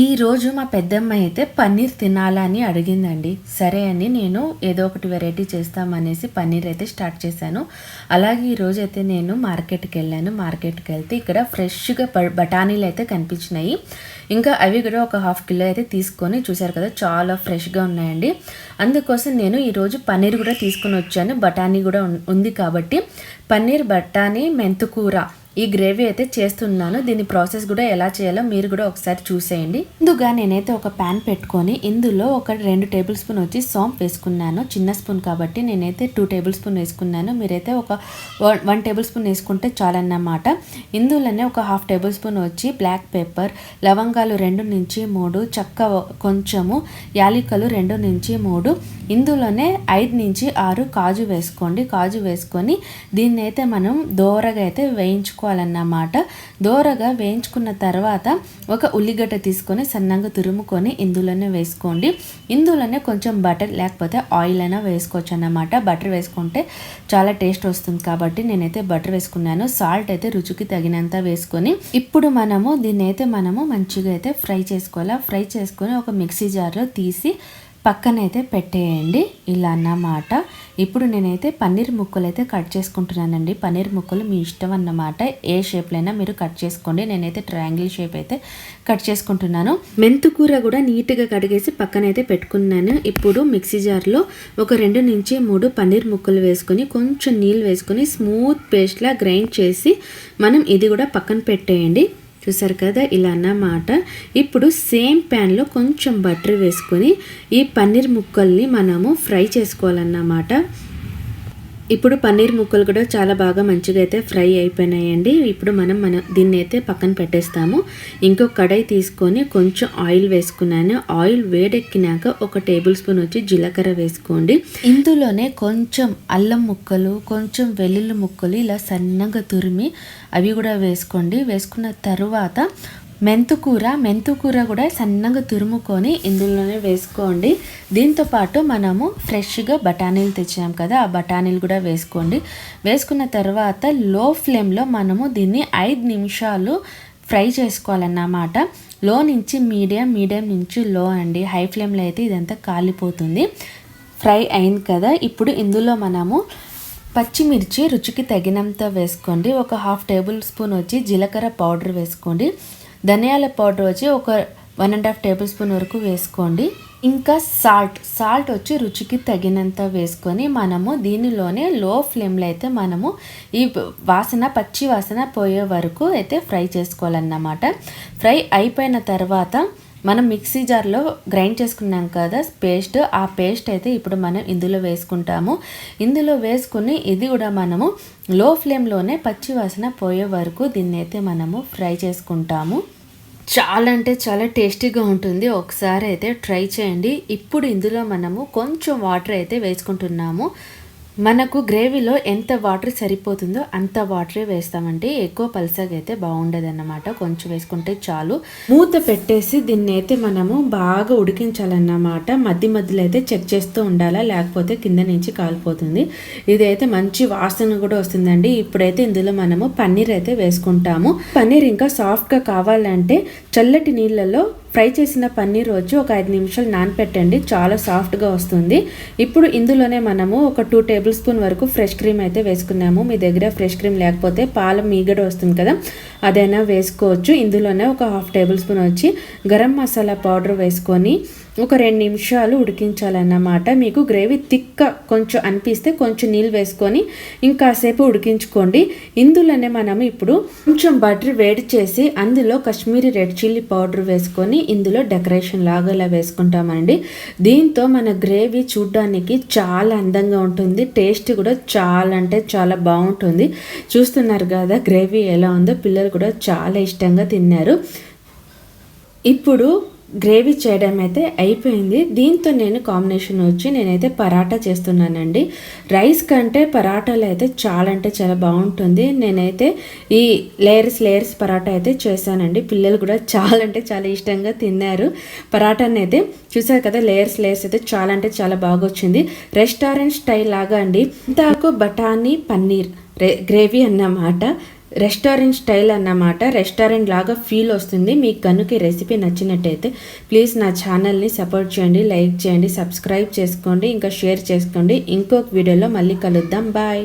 ఈరోజు మా పెద్దమ్మ అయితే పన్నీర్ తినాలని అడిగిందండి. సరే అని నేను ఏదో ఒకటి వెరైటీ చేస్తామనేసి పన్నీర్ అయితే స్టార్ట్ చేశాను. అలాగే ఈరోజు అయితే నేను మార్కెట్కి వెళ్ళాను. మార్కెట్కి వెళ్తే ఇక్కడ ఫ్రెష్గా ప బఠానీలు అయితే కనిపించినాయి. ఇంకా అవి కూడా ఒక హాఫ్ కిలో అయితే తీసుకొని చూశారు కదా చాలా ఫ్రెష్గా ఉన్నాయండి. అందుకోసం నేను ఈరోజు పన్నీర్ కూడా తీసుకొని వచ్చాను. బఠానీ కూడా ఉంది కాబట్టి పన్నీర్ బఠానీ మెంతుకూర ఈ గ్రేవీ అయితే చేస్తున్నాను. దీని ప్రాసెస్ కూడా ఎలా చేయాలో మీరు కూడా ఒకసారి చూసేయండి. ముందుగా నేనైతే ఒక ప్యాన్ పెట్టుకొని ఇందులో ఒక రెండు టేబుల్ స్పూన్ వచ్చి సాంప్ వేసుకున్నాను. చిన్న స్పూన్ కాబట్టి నేనైతే టూ టేబుల్ స్పూన్ వేసుకున్నాను. మీరైతే ఒక వన్- వన్ టేబుల్ స్పూన్ వేసుకుంటే చాలన్నమాట. ఇందులోనే ఒక హాఫ్ టేబుల్ స్పూన్ వచ్చి బ్లాక్ పేపర్ లవంగాలు రెండు నుంచి మూడు చక్క కొంచెము యాలికలు రెండు నుంచి మూడు ఇందులోనే ఐదు నుంచి ఆరు కాజు వేసుకోండి. కాజు వేసుకొని దీన్ని అయితే మనం దోరగా అయితే వేయించుకోవాలన్నమాట. దోరగా వేయించుకున్న తర్వాత ఒక ఉల్లిగడ్డ తీసుకొని సన్నగా తురుముకొని ఇందులోనే వేసుకోండి. ఇందులోనే కొంచెం బటర్ లేకపోతే ఆయిల్ అయినా వేసుకోవచ్చు అన్నమాట బటర్ వేసుకుంటే చాలా టేస్ట్ వస్తుంది కాబట్టి నేనైతే బటర్ వేసుకున్నాను. సాల్ట్ అయితే రుచికి తగినంత వేసుకొని ఇప్పుడు మనము దీన్ని అయితే మనము మంచిగా అయితే ఫ్రై చేసుకోవాలి? ఫ్రై చేసుకొని ఒక మిక్సీ జార్లో తీసి పక్కనైతే పెట్టేయండి ఇలా అన్నమాట. ఇప్పుడు నేనైతే పన్నీర్ ముక్కలు అయితే కట్ చేసుకుంటున్నానండి. పన్నీర్ ముక్కలు మీ ఇష్టం అన్నమాట. ఏ షేప్లో అయినా మీరు కట్ చేసుకోండి. నేనైతే ట్రయాంగిల్ షేప్ అయితే కట్ చేసుకుంటున్నాను. మెంతుకూర కూడా నీట్గా కడిగేసి పక్కనైతే పెట్టుకున్నాను. ఇప్పుడు మిక్సీ జార్లో ఒక రెండు నుంచి మూడు పన్నీర్ ముక్కలు వేసుకొని కొంచెం నీళ్ళు వేసుకొని స్మూత్ పేస్ట్లా గ్రైండ్ చేసి మనం ఇది కూడా పక్కన పెట్టేయండి. చూసారు కదా ఇలా అన్నమాట. ఇప్పుడు సేమ్ ప్యాన్లో కొంచెం బటర్ వేసుకొని ఈ పన్నీర్ ముక్కల్ని మనము ఫ్రై చేసుకోవాలన్నమాట. ఇప్పుడు పన్నీర్ ముక్కలు కూడా చాలా బాగా మంచిగా అయితే ఫ్రై అయిపోయినాయండి. ఇప్పుడు మనం మన దీన్ని అయితే పక్కన పెట్టేస్తాము. ఇంకో కడాయి తీసుకొని కొంచెం ఆయిల్ వేసుకున్నాను. ఆయిల్ వేడెక్కినాక ఒక టేబుల్ స్పూన్ వచ్చి జీలకర్ర వేసుకోండి. ఇందులోనే కొంచెం అల్లం ముక్కలు కొంచెం వెల్లుల్లి ముక్కలు ఇలా సన్నగా తురిమి అవి కూడా వేసుకోండి. వేసుకున్న తర్వాత మెంతుకూర మెంతుకూర కూడా సన్నగా తురుముకొని ఇందులోనే వేసుకోండి. దీంతో పాటు మనము ఫ్రెష్గా బఠానీలు తెచ్చాం కదా ఆ బఠానీలు కూడా వేసుకోండి. వేసుకున్న తర్వాత లో ఫ్లేమ్లో మనము దీన్ని ఐదు నిమిషాలు ఫ్రై చేసుకోవాలన్నమాట. లో నుంచి మీడియం మీడియం నుంచి లో అండి. హై ఫ్లేమ్లో అయితే ఇదంతా కాలిపోతుంది. ఫ్రై అయింది కదా ఇప్పుడు ఇందులో మనము పచ్చిమిర్చి రుచికి తగినంత వేసుకోండి. ఒక హాఫ్ టేబుల్ స్పూన్ వచ్చి జీలకర్ర పౌడర్ వేసుకోండి. ధనియాల పౌడర్ వచ్చి ఒక one and half tablespoon వరకు వేసుకోండి. ఇంకా సాల్ట్ సాల్ట్ వచ్చి రుచికి తగినంత వేసుకొని మనము దీనిలోనే లో ఫ్లేమ్లో అయితే మనము ఈ వాసన పచ్చి వాసన పోయే వరకు అయితే ఫ్రై చేసుకోవాలన్నమాట. ఫ్రై అయిపోయిన తర్వాత మనం మిక్సీ జార్లో గ్రైండ్ చేసుకున్నాం కదా పేస్ట్. ఆ పేస్ట్ అయితే ఇప్పుడు మనం ఇందులో వేసుకుంటాము. ఇందులో వేసుకుని ఇది కూడా మనము లో ఫ్లేమ్లోనే పచ్చి వాసన పోయే వరకు దీన్ని అయితే మనము ఫ్రై చేసుకుంటాము. చాలా అంటే చాలా టేస్టీగా ఉంటుంది. ఒకసారి అయితే ట్రై చేయండి. ఇప్పుడు ఇందులో మనము కొంచెం వాటర్ అయితే వేసుకుంటున్నాము. మనకు గ్రేవీలో ఎంత వాటర్ సరిపోతుందో అంత వాటరే వేస్తామంటే ఎక్కువ పలసగా అయితే బాగుండదన్నమాట. కొంచెం వేసుకుంటే చాలు. మూత పెట్టేసి దీన్ని అయితే మనము బాగా ఉడికించాలన్నమాట. మధ్య మధ్యలో అయితే చెక్ చేస్తూ ఉండాలా లేకపోతే కింద నుంచి కాలిపోతుంది. ఇదైతే మంచి వాసన కూడా వస్తుందండి. ఇప్పుడైతే ఇందులో మనము పన్నీర్ అయితే వేసుకుంటాము. పన్నీర్ ఇంకా సాఫ్ట్గా కావాలంటే చల్లటి నీళ్ళలో ఫ్రై చేసిన పన్నీర్ వచ్చి ఒక ఐదు నిమిషాలు నానపెట్టండి. చాలా సాఫ్ట్గా వస్తుంది. ఇప్పుడు ఇందులోనే మనము ఒక టూ టేబుల్ స్పూన్ వరకు ఫ్రెష్ క్రీమ్ అయితే వేసుకున్నాము. మీ దగ్గర ఫ్రెష్ క్రీమ్ లేకపోతే పాల మీగడ వస్తుంది కదా అదైనా వేసుకోవచ్చు. ఇందులోనే ఒక హాఫ్ టేబుల్ స్పూన్ వచ్చి గరం మసాలా పౌడర్ వేసుకొని ఒక రెండు నిమిషాలు ఉడికించాలన్నమాట. మీకు గ్రేవీ తిక్క కొంచెం అనిపిస్తే కొంచెం నీళ్ళు వేసుకొని ఇంకాసేపు ఉడికించుకోండి. ఇందులోనే మనం ఇప్పుడు కొంచెం బటర్ వేడి చేసి అందులో కశ్మీరీ రెడ్ చిల్లీ పౌడర్ వేసుకొని ఇందులో డెకరేషన్ లాగా ఇలా వేసుకుంటామండి. దీంతో మన గ్రేవీ చూడ్డానికి చాలా అందంగా ఉంటుంది. టేస్ట్ కూడా చాలా అంటే చాలా బాగుంటుంది. చూస్తున్నారు కదా గ్రేవీ ఎలా ఉందో? పిల్లలు కూడా చాలా ఇష్టంగా తిన్నారు. ఇప్పుడు గ్రేవీ చేయడం అయితే అయిపోయింది. దీంతో నేను కాంబినేషన్ వచ్చి నేనైతే పరాటా చేస్తున్నానండి. రైస్ కంటే పరాటాలు అయితే చాలా అంటే చాలా బాగుంటుంది. నేనైతే ఈ లేయర్స్ లేయర్స్ పరాటా అయితే చేశానండి. పిల్లలు కూడా చాలా అంటే చాలా ఇష్టంగా తిన్నారు. పరాటాని అయితే చూసారు కదా లేయర్స్ లేయర్స్ అయితే చాలా అంటే చాలా బాగా వచ్చింది. రెస్టారెంట్ స్టైల్ లాగా అండి. ఇంతాకు బఠానీ పన్నీర్ గ్రేవీ అన్నమాట. రెస్టారెంట్ స్టైల్ అన్నమాట. రెస్టారెంట్ లాగా ఫీల్ వస్తుంది. మీకు కనుక ఈ రెసిపీ నచ్చినట్టయితే ప్లీజ్ నా ఛానల్ని సపోర్ట్ చేయండి లైక్ చేయండి సబ్స్క్రైబ్ చేసుకోండి ఇంకా షేర్ చేసుకోండి. ఇంకొక వీడియోలో మళ్ళీ కలుద్దాం. బాయ్.